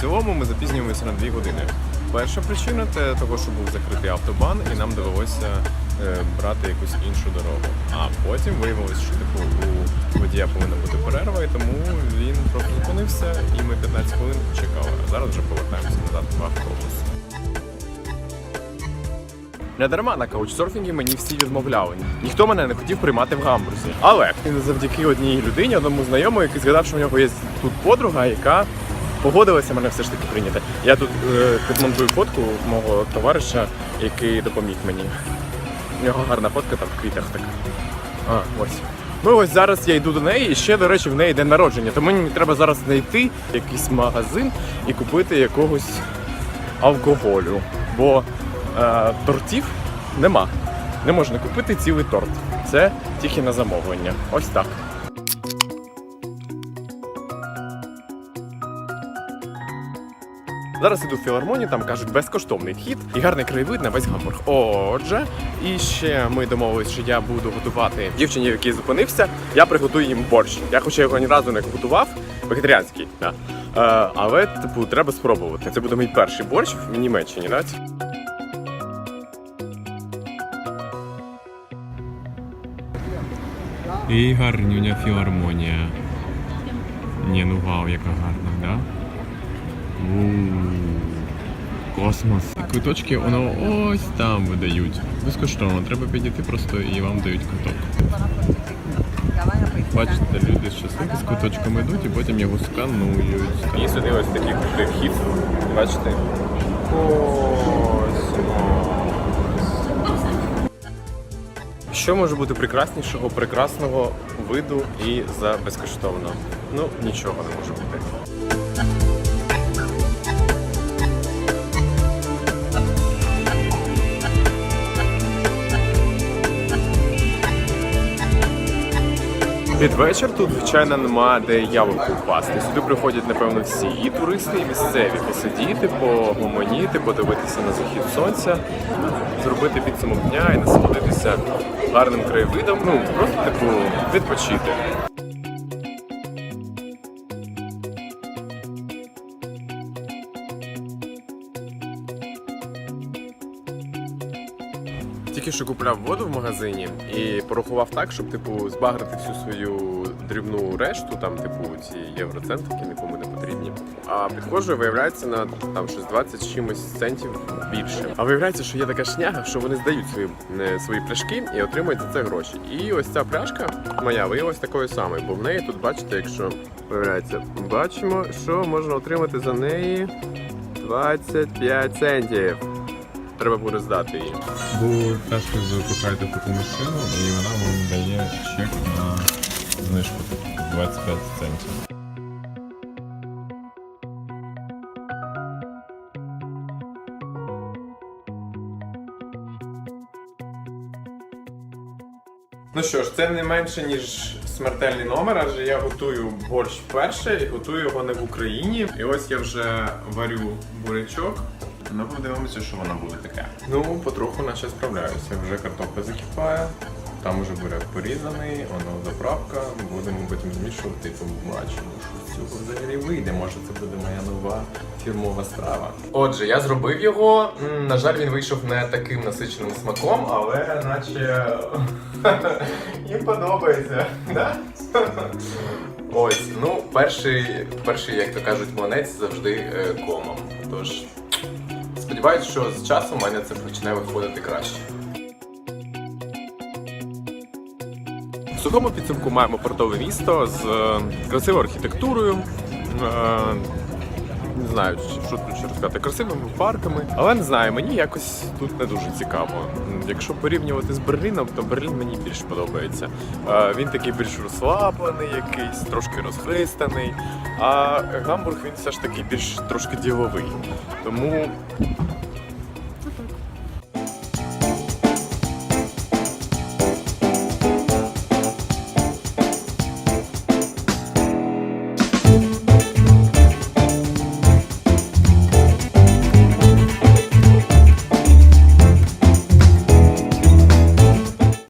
цілому ми запізнюємося на 2 години. Перша причина це того, що був закритий автобан, і нам довелося е, брати якусь іншу дорогу. А потім виявилось, що типу у водія повинна бути перерва, і тому він просто зупинився, і ми 15 хвилин чекали. А зараз вже повертаємося назад в автобус. Не дарма на каучсерфінгі мені всі відмовляли. Ніхто мене не хотів приймати в гамбурзі. Але завдяки одній людині, одному знайомому, який згадав, що в нього є тут подруга, яка погодилася мене все ж таки прийняти. Я тут е, підмонтую фотку мого товариша, який допоміг мені. У нього гарна фотка там в квітах така. А, ось. Ну ось зараз я йду до неї, і ще, до речі, в неї день народження. Тому мені треба зараз знайти якийсь магазин і купити якогось алкоголю. Бо е, тортів нема. Не можна купити цілий торт. Це тільки на замовлення. Ось так. Зараз іду в філармонію, там кажуть безкоштовний вхід і гарний краєвид на весь Гамбург. Отже, і ще ми домовились, що я буду готувати дівчині, в якій зупинився. Я приготую їм борщ. Я хоча його ні разу не готував, вегетаріанський, да. е, але типу треба спробувати. Це буде мій перший борщ в Німеччині, да? І гарнюня філармонія. Ні, ну вау, яка гарна, да? Космос. Квиточки воно ось там видають. Безкоштовно. Треба підійти просто і вам дають квиток. Бачите, люди щасливі з квиточками йдуть і потім його сканують. І сюди ось такий крутий вхід. Бачите? Що може бути прекраснішого, прекрасного виду і за безкоштовно? Ну, нічого не може бути. Під вечір тут, звичайно, нема де яблуку впасти. Сюди приходять, напевно, всі і туристи, і місцеві посидіти, погомоніти, подивитися на захід сонця, зробити підсумок дня і насолодитися гарним краєвидом. Ну просто типу відпочити. Тільки що купляв воду в магазині і порахував так, щоб типу збагрити всю свою дрібну решту, там, типу, ці євроценти, які нікому не потрібні. А підходжу, виявляється на там щось 20 чимось центів більше. А виявляється, що є така шняга, що вони здають свої, е, свої пляшки і отримують за це гроші. І ось ця пляшка моя виявилась такою самою, бо в неї тут, бачите, якщо виявляється, бачимо, що можна отримати за неї 25 центів. Треба буде здати її. Бо пляшку запихаєте в таку машину і вона вам дає чек на знижку типу, 25 центів. Ну що ж, це не менше, ніж смертельний номер, адже я готую борщ вперше і готую його не в Україні. І ось я вже варю бурячок. Ну, подивимося, що воно буде таке. Ну, потроху наче справляюся. Вже картопля закипає, там уже буряк порізаний, воно заправка. Будемо потім змішувати побачимо, що з цього взагалі вийде. Може, це буде моя нова фірмова страва. Отже, я зробив його. На жаль, він вийшов не таким насиченим смаком, але наче їм подобається. Ось, ну, перший, перший, як то кажуть, млинець завжди е, комом. Тож, сподіваюсь, що з часом у мене це почне виходити краще. В сухому підсумку маємо портове місто з е, красивою архітектурою. е, Не знаю, що тут ще розказати, красивими парками. Але не знаю, мені якось тут не дуже цікаво. Якщо порівнювати з Берліном, то Берлін мені більш подобається. Е, Він такий більш розслаблений, якийсь, трошки розхристаний. А Гамбург він все ж таки більш трошки діловий. Тому